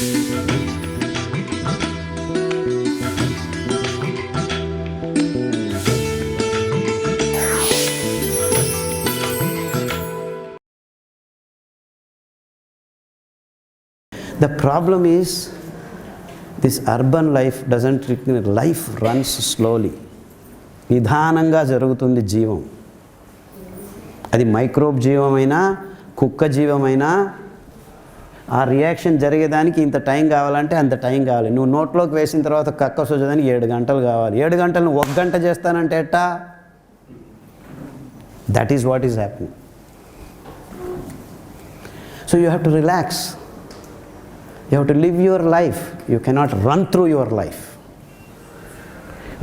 The problem is this urban life doesn't require life runs slowly. నిదానంగా జరుగుతుంది జీవం అది మైక్రోబ్ జీవమైనా కుక్క జీవమైనా ఆ రియాక్షన్ జరిగేదానికి ఇంత టైం కావాలంటే అంత టైం కావాలి. నువ్వు నోట్లోకి వేసిన తర్వాత కక్క సూచదానికి ఏడు గంటలు కావాలి. ఏడు గంటలను ఒక గంట చేస్తానంటే ఎట్టా? That is what is happening so you have to relax you have to live your life you cannot run through your life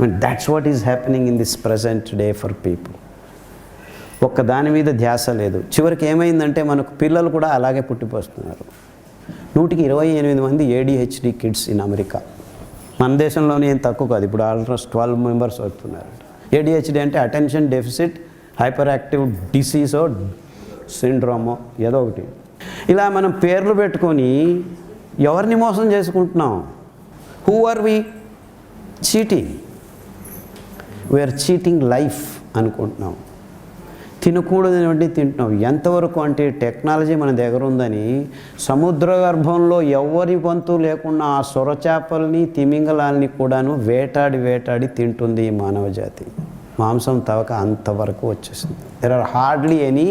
I mean, that's what is happening in this present day ఒక్క దాని మీద ధ్యాస లేదు. చివరికి ఏమైందంటే మనకు పిల్లలు కూడా అలాగే పుట్టిపోస్తున్నారు. నూటికి ఇరవై ఎనిమిది మంది ఏడిహెచ్డి కిడ్స్ ఇన్ అమెరికా మన దేశంలోనే ఏం తక్కువ కాదు ఇప్పుడు ఆల్మోస్ట్ ట్వెల్వ్ మెంబర్స్ వస్తున్నారు. ఏడిహెచ్డి అంటే అటెన్షన్ డెఫిసిట్ హైపర్ యాక్టివ్ డిసీజో సిండ్రోమో ఏదో ఒకటి. ఇలా మనం పేర్లు పెట్టుకొని ఎవరిని మోసం చేసుకుంటున్నాం? Who are we cheating we're cheating life అనుకుంటున్నాం. తినకూడదని తింటున్నాం ఎంతవరకు అంటే టెక్నాలజీ మన దగ్గర ఉందని సముద్ర గర్భంలో ఎవరి వంతు లేకుండా ఆ సొరచేపల్ని తిమింగలాల్ని కూడాను వేటాడి వేటాడి తింటుంది ఈ మానవ జాతి. మాంసం తవక అంతవరకు వచ్చేసింది. There are hardly any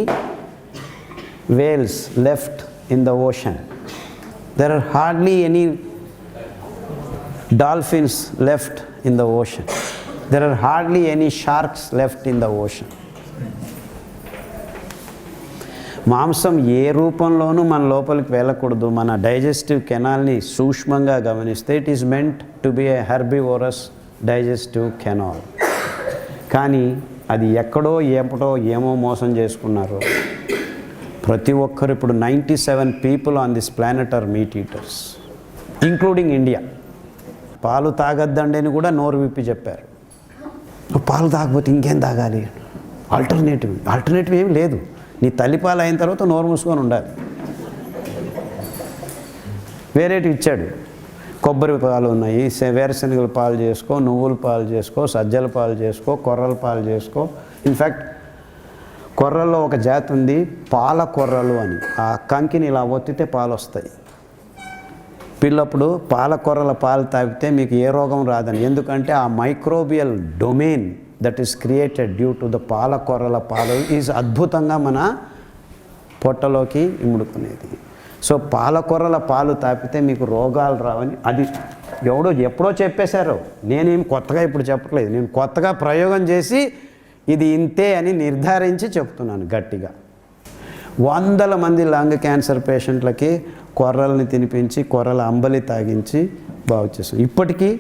whales left in the ocean there are hardly any dolphins left in the ocean there are hardly any sharks left in the ocean మాంసం ఏ రూపంలోనూ మన లోపలికి వెళ్ళకూడదు. మన డైజెస్టివ్ కెనాల్ని సూక్ష్మంగా గమనిస్తే it is meant to be a herbivorous digestive canal. కానీ అది ఎక్కడో ఎప్పుడో ఏమో మోసం చేసుకున్నారు. ప్రతి ఒక్కరు ఇప్పుడు ninety seven people on this planet are meat eaters including India. పాలు తాగద్దండి అని కూడా నోరు విప్పి చెప్పారు. పాలు తాగకపోతే ఇంకేం తాగాలి? ఆల్టర్నేటివ్ ఆల్టర్నేటివ్ ఏమి లేదు. నీ తల్లిపాలు అయిన తర్వాత నోరు మూసుకొని ఉండాలి. వేరేటి ఇచ్చాడు. కొబ్బరి పాలు ఉన్నాయి శ- వేరుశనగల పాలు చేసుకో నువ్వుల పాలు చేసుకో సజ్జల పాలు చేసుకో కొర్రల పాలు చేసుకో. ఇన్ఫ్యాక్ట్ కొర్రల్లో ఒక జాతి ఉంది పాల కొర్రలు అని. ఆ కంకిని ఇలా ఒత్తితే పాలు వస్తాయి పిల్లప్పుడు పాల కొర్రల పాలు తాగితే మీకు ఏ రోగం రాదని. ఎందుకంటే ఆ microbial domain that is created due to the పాల పాలు ఈజ్ అద్భుతంగా మన పొట్టలోకి ఇముడుకునేది. సో పాలకొర్రల పాలు తాపితే మీకు రోగాలు రావని అది ఎవడో ఎప్పుడో చెప్పేశారు. నేనేం కొత్తగా ఇప్పుడు చెప్పట్లేదు. నేను కొత్తగా ప్రయోగం చేసి ఇది ఇంతే అని నిర్ధారించి చెప్తున్నాను గట్టిగా. వందల మంది లంగ్ క్యాన్సర్ పేషెంట్లకి కొర్రల్ని తినిపించి కొర్రల అంబలి తాగించి బాగు చేసాం ఇప్పటికీ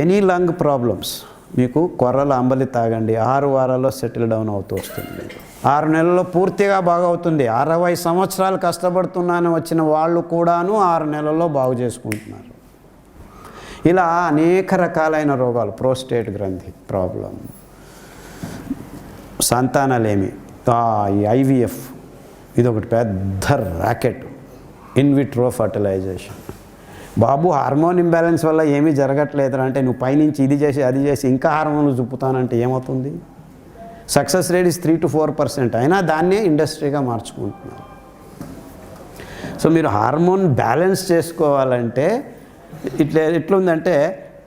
ఎనీ లంగ్ ప్రాబ్లమ్స్ మీకు కొర్రల అంబలి తాగండి. ఆరు వారాల్లో సెటిల్ డౌన్ అవుతూ వస్తుంది. మీకు. ఆరు నెలల్లో పూర్తిగా బాగవుతుంది. అరవై సంవత్సరాలు కష్టపడుతున్నాను వచ్చిన వాళ్ళు కూడాను ఆరు నెలల్లో బాగు చేసుకుంటున్నారు. ఇలా అనేక రకాలైన రోగాలు ప్రోస్టేట్ గ్రంథి ప్రాబ్లం సంతానలేమి ఈ ఐవిఎఫ్ ఇది ఒకటి పెద్ద ర్యాకెట్ ఇన్విట్రో ఫర్టిలైజేషన్. బాబు హార్మోన్ ఇంబ్యాలెన్స్ వల్ల ఏమీ జరగట్లేదురా అంటే నువ్వు పైనుంచి ఇది చేసి అది చేసి ఇంకా హార్మోన్లు చూపుతానంటే ఏమవుతుంది? Success rate is three to four percent అయినా దాన్నే ఇండస్ట్రీగా మార్చుకుంటున్నారు సో మీరు హార్మోన్ బ్యాలెన్స్ చేసుకోవాలంటే ఇట్లా ఎట్లుందంటే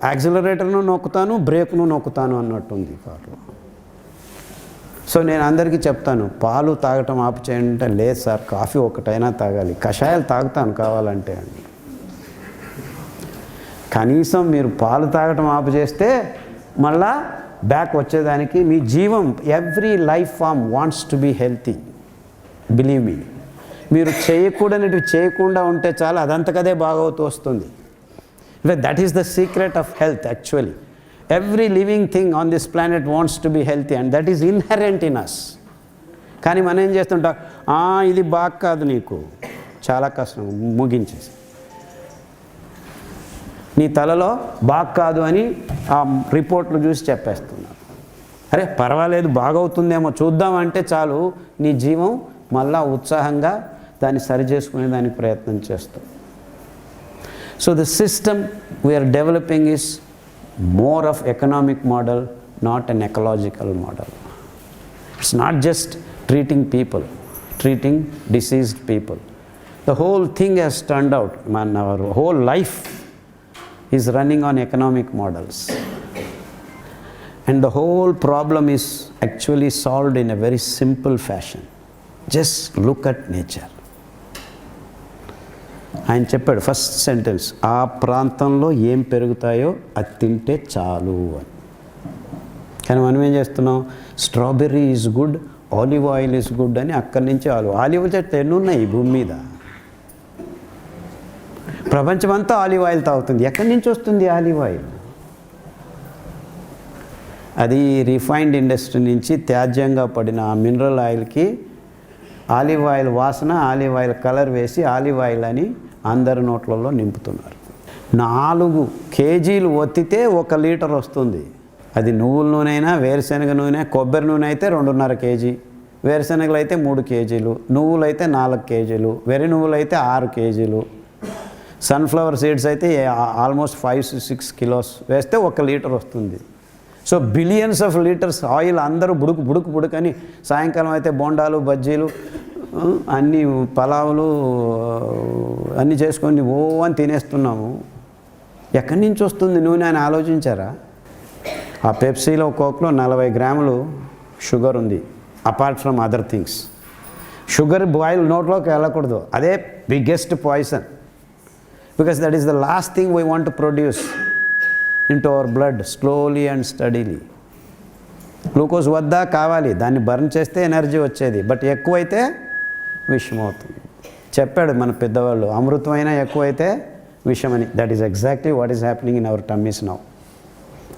యాక్సిలరేటర్ను నొక్కుతాను బ్రేక్ను నొక్కుతాను అన్నట్టుంది కారులో సో నేను అందరికీ చెప్తాను పాలు తాగటం ఆపు చేయండి అంటే లేదు సార్ కాఫీ ఒకటైనా తాగాలి. కషాయాలు తాగుతాను కావాలంటే అండి కనీసం మీరు పాలు తాగటం ఆపు చేస్తే మళ్ళా బ్యాక్ వచ్చేదానికి మీ జీవం every life form wants to be healthy believe me మీరు చేయకూడనివి చేయకుండా ఉంటే చాలు అదంతకదే బాగవుతూ వస్తుంది. That is the secret of health actually every living thing on this planet wants to be healthy and that is inherent in us కానీ మనం ఏం చేస్తుంటాం? ఇది బాగా కాదు నీకు. చాలా కష్టం ముగించేసి. నీ తలలో బాగ్కాదు అని ఆ రిపోర్ట్లు చూసి చెప్పేస్తున్నారు. అరే పర్వాలేదు బాగవుతుందేమో చూద్దామంటే చాలు. నీ జీవం మళ్ళా ఉత్సాహంగా దాన్ని సరి చేసుకునే దానికి ప్రయత్నం చేస్తాం. So the system we're developing is more of economic model not an ecological model it's not just treating people treating diseased people the whole thing has turn out మన whole life is running on economic models. And the whole problem is actually solved in a very simple fashion. Just look at nature. ఆయన చెప్పాడు first sentence ఆ ప్రాంతంలో ఏం పెరుగుతాయో అది తింటే చాలు అని కానీ మనం ఏం చేస్తున్నాం strawberry is good olive oil is good అని అక్కడి నుంచి ఆలివ్ ఆలివ్ చెట్లు ఎన్ని ఉన్నాయి ఈ భూమి మీద ప్రపంచమంతా ఆలివ్ ఆయిల్ తాగుతుంది. ఎక్కడి నుంచి వస్తుంది ఆలివ్ ఆయిల్? అది రిఫైన్డ్ ఇండస్ట్రీ నుంచి త్యాజ్యంగా పడిన ఆ మినరల్ ఆయిల్కి ఆలివ్ ఆయిల్ వాసన ఆలివ్ ఆయిల్ కలర్ వేసి ఆలివ్ ఆయిల్ అని అందరి నోట్లలో నింపుతున్నారు. నాలుగు కేజీలు ఒత్తితే ఒక లీటర్ వస్తుంది. అది నువ్వుల నూనె అయినా వేరుశనగ నూనె కొబ్బరి నూనె అయితే రెండున్నర కేజీ వేరుశనగలు అయితే మూడు కేజీలు నువ్వులు అయితే నాలుగు కేజీలు వెరి నువ్వులు అయితే ఆరు కేజీలు సన్ఫ్లవర్ సీడ్స్ అయితే ఆల్మోస్ట్ ఫైవ్ సిక్స్ కిలోస్ వేస్తే ఒక లీటర్ వస్తుంది. So billions of litres oil అందరూ బుడుకు బుడుకు బుడుకని సాయంకాలం అయితే బోండాలు బజ్జీలు అన్ని పలావులు అన్నీ చేసుకొని ఓ అని తినేస్తున్నాము. ఎక్కడి నుంచి వస్తుంది నూనె అని ఆలోచించారా? ఆ పెప్సీలో కోక్లో నలభై గ్రాములు షుగర్ ఉంది apart from other things. Sugar boil నోట్లోకి వెళ్ళకూడదు అదే biggest poison because that is the last thing we want to produce into our blood slowly and steadily glucose వద్దా కావాలి? దాన్ని బర్న్ చేస్తే ఎనర్జీ వచ్చేది. బట్ ఎక్కువైతే విషం అవుతుంది. చెప్పాడు మన పెద్దవాళ్ళు అమృతమైనా ఎక్కువైతే విషమని. That is exactly what is happening in our tummies now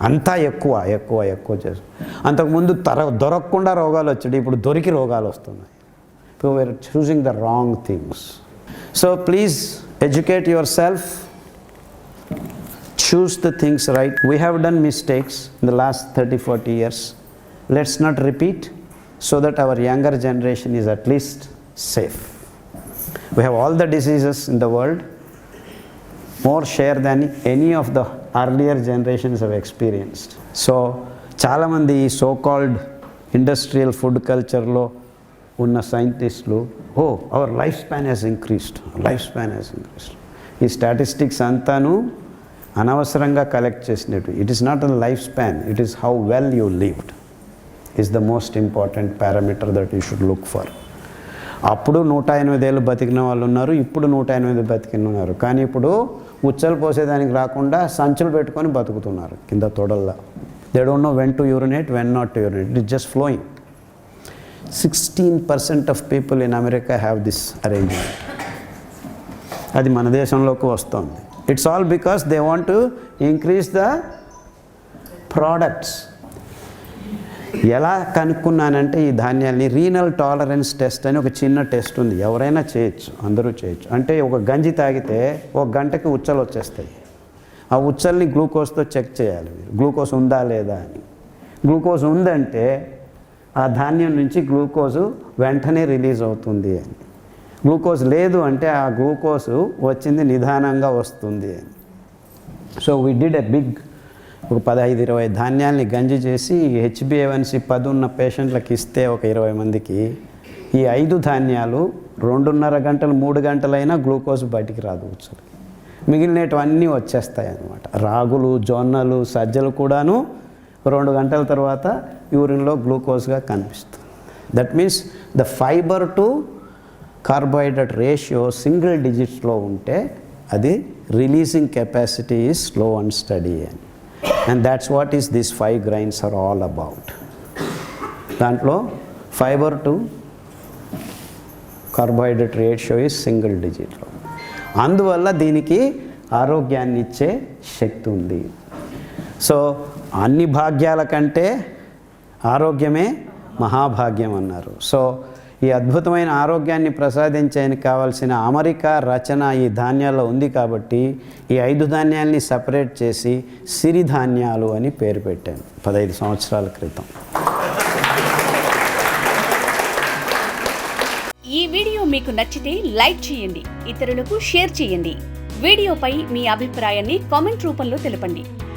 అంతా ఎక్కువ ఎక్కువ ఎక్కువ చేసు. అంతకుముందు తర దొరకకుండా రోగాలు వచ్చాడు ఇప్పుడు దొరికి రోగాలు వస్తున్నాయి. ఇప్పుడు we're choosing the wrong things so please educate yourself choose the things right. We have done mistakes in the last 30 40 years. Let's not repeat so that our younger generation is at least safe. We have all the diseases in the world, more share than any of the earlier generations have experienced. So చాలామంది ఈ so called industrial food కల్చర్లో ఉన్న సైంటిస్టులు ఓ our life span has increased life span has increased ఈ statistics అంతాను అనవసరంగా collect చేసినట్టు. It is not a life span it is how well you lived is the most important parameter that you should look for అప్పుడు నూట ఎనిమిది ఏళ్ళు బతికిన వాళ్ళు ఉన్నారు ఇప్పుడు నూట ఎనిమిది బతికిన ఉన్నారు. కానీ ఇప్పుడు ఉచ్చలు పోసేదానికి రాకుండా సంచులు పెట్టుకొని బతుకుతున్నారు కింద తొడల్లా. They don't know when to urinate when not to urinate it just flowing sixteen percent of people in America have this arrangement అది మన దేశంలోకి వస్తుంది. It's all because they want to increase the products ఎలా కనుక్కున్నానంటే ఈ ధాన్యాల్ని renal tolerance test అని ఒక చిన్న టెస్ట్ ఉంది. ఎవరైనా చేయొచ్చు అందరూ చేయొచ్చు. అంటే ఒక గంజి తాగితే ఒక గంటకి ఉచ్చలు వచ్చేస్తాయి. ఆ ఉచ్చల్ని గ్లూకోజ్తో చెక్ చేయాలి మీరు. గ్లూకోజ్ ఉందా లేదా అని. గ్లూకోజ్ ఉందంటే ఆ ధాన్యం నుంచి గ్లూకోజు వెంటనే రిలీజ్ అవుతుంది అని. గ్లూకోజ్ లేదు అంటే ఆ గ్లూకోజ్ వచ్చింది నిదానంగా వస్తుంది అని. So we did a big ఒక పదహైదు ఇరవై ధాన్యాల్ని గంజి చేసి హెచ్బిఏవన్సీ పది ఉన్న పేషెంట్లకు ఇస్తే ఒక ఇరవై మందికి ఈ ఐదు ధాన్యాలు రెండున్నర గంటలు మూడు గంటలైనా గ్లూకోజ్ బయటికి రాదు కూర్చొని మిగిలినటువన్నీ వచ్చేస్తాయి అన్నమాట. రాగులు జొన్నలు సజ్జలు కూడాను రెండు గంటల తర్వాత యూరిన్లో గ్లూకోజ్గా కనిపిస్తుంది. That means the fibre to carbohydrate ratio single డిజిట్స్లో ఉంటే అది releasing capacity is slow and steady అని. And that's what is this five grains are all about దాంట్లో fibre to carbohydrate ratio is single డిజిట్లో అందువల్ల దీనికి ఆరోగ్యాన్ని ఇచ్చే శక్తి ఉంది. సో అన్ని భాగ్యాల కంటే ఆరోగ్యమే మహాభాగ్యం అన్నారు. సో ఈ అద్భుతమైన ఆరోగ్యాన్ని ప్రసాదించడానికి కావాల్సిన అమరిక రచన ఈ ధాన్యాల్లో ఉంది కాబట్టి ఈ ఐదు ధాన్యాల్ని సపరేట్ చేసి సిరిధాన్యాలు అని పేరు పెట్టాను పదహైదు సంవత్సరాల క్రితం. ఈ వీడియో మీకు నచ్చితే లైక్ చేయండి ఇతరులకు షేర్ చేయండి. వీడియోపై మీ అభిప్రాయాన్ని కామెంట్ రూపంలో తెలపండి.